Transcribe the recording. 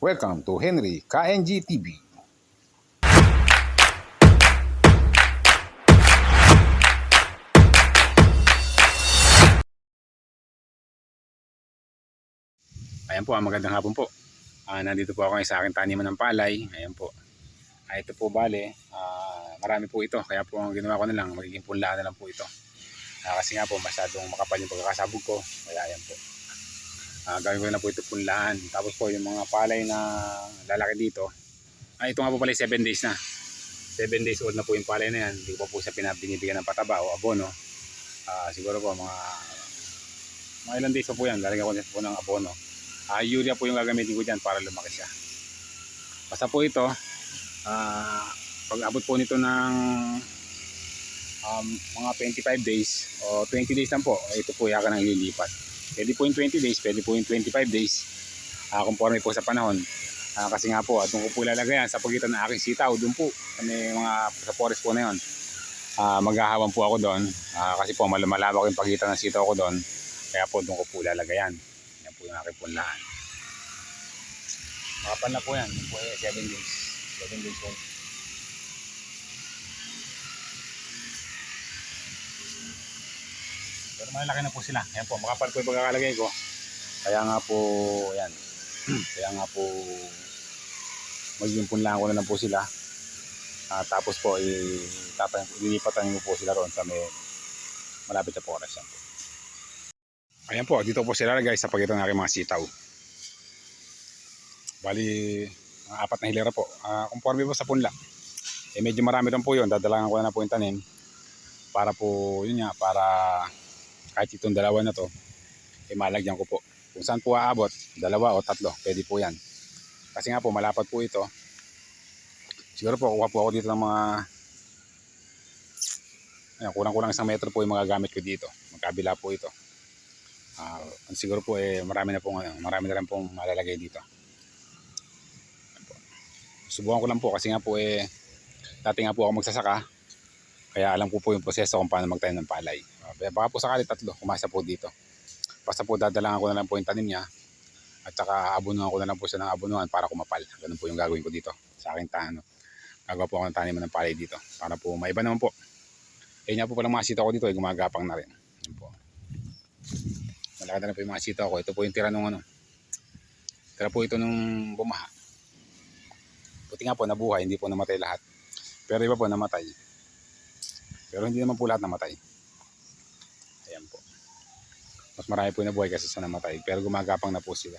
Welcome to Henry KNG TV. Ayan po, ah, magandang hapon po. Ah, nandito po ako sa aking taniman ng palay. Ayan po. Ah, ito po bale, ah, marami po ito. Kaya po ang ginawa ko na lang, magiging punlaan na lang po ito. Ah, kasi nga po, masyadong makapal yung pagkakasabog ko. Kaya ayan po. Ah, gawin ko na po ito punlaan. Tapos po yung mga palay na lalaki dito. Ah, ito nga po pala 7 days na. 7 days old na po yung palay na yan. Hindi pa po siya pinabinibigyan ng pataba o abono. Ah, siguro po mga mga ilang days pa po yan. Lalagyan ko po ng abono. Ah, urea po yung gagamitin ko dyan para lumaki siya. Basta po ito, ah, pag abot po nito ng um, mga 25 days o 20 days lang po, ito po yakan ang ililipat. Pwede po yung 20 days, pwede po yung 25 days. Ah, conforme po sa panahon. Ah, kasi nga po, doon ko po ilalagay yan sa pagitan ng aking sitaw. Doon po, sa mga sa forest po na yun. Ah, maghahawan po ako doon. Ah, kasi po, mal- malawak yung pagitan ng sitaw ko doon. Kaya po, doon ko po ilalagay yan. Po yung aking punlaan. Makapal na po yan. Yan po eh, 7 days. 7 days old. Pero malaki na po sila. Ayan po, makapal po yung pagkakalagay ko. Kaya nga po, ayan. Kaya nga po, magiging punlaan ko na lang po sila. Ah, tapos po, itatayin, ililipatan ko po sila roon sa may malapit sa forest. Yan po. Ayan po, dito po sila guys sa pagitan ng aking mga sitaw. Bali, mga apat na hilera po. Ah, conforme po sa punla. Eh medyo marami rin po yun. Dadalangan ko na po yung tanim. Para po, yun nga, para kahit itong dalawa na to, eh malagyan ko po. Kung saan po aabot, dalawa o tatlo, pwede po yan. Kasi nga po, malapad po ito. Siguro po, kuha po ako dito ng mga Ayan, kulang-kulang isang metro po yung mga gamit ko dito. Magkabila po ito. Ah, siguro po eh marami na pong marami na rin pong malalagay dito. Subukan ko lang po kasi nga po eh dati nga po ako magsasaka. Kaya alam ko po yung proseso kung paano magtanim ng palay. Kaya baka po sakali tatlo, kumasa po dito. Basta po dadalangan ko na lang po yung tanim niya. At saka abunuhan ko na lang po siya ng abunuhan para kumapal. Ganun po yung gagawin ko dito sa aking tano. Gagawa po ako ng taniman ng palay dito. Para po maiba naman po. Eh nga po palang mga sitaw ko dito ay gumagapang na rin. Yan po. Malaki na rin po yung mga sitaw ko. Ito po yung tira nung ano. Tira po ito nung bumaha. Buti nga po nabuhay, hindi po namatay lahat. Pero iba po namatay. Pero hindi naman po lahat namatay. Ayan po. Mas marami po nabuhay kasi sa namatay. Pero gumagapang na po sila.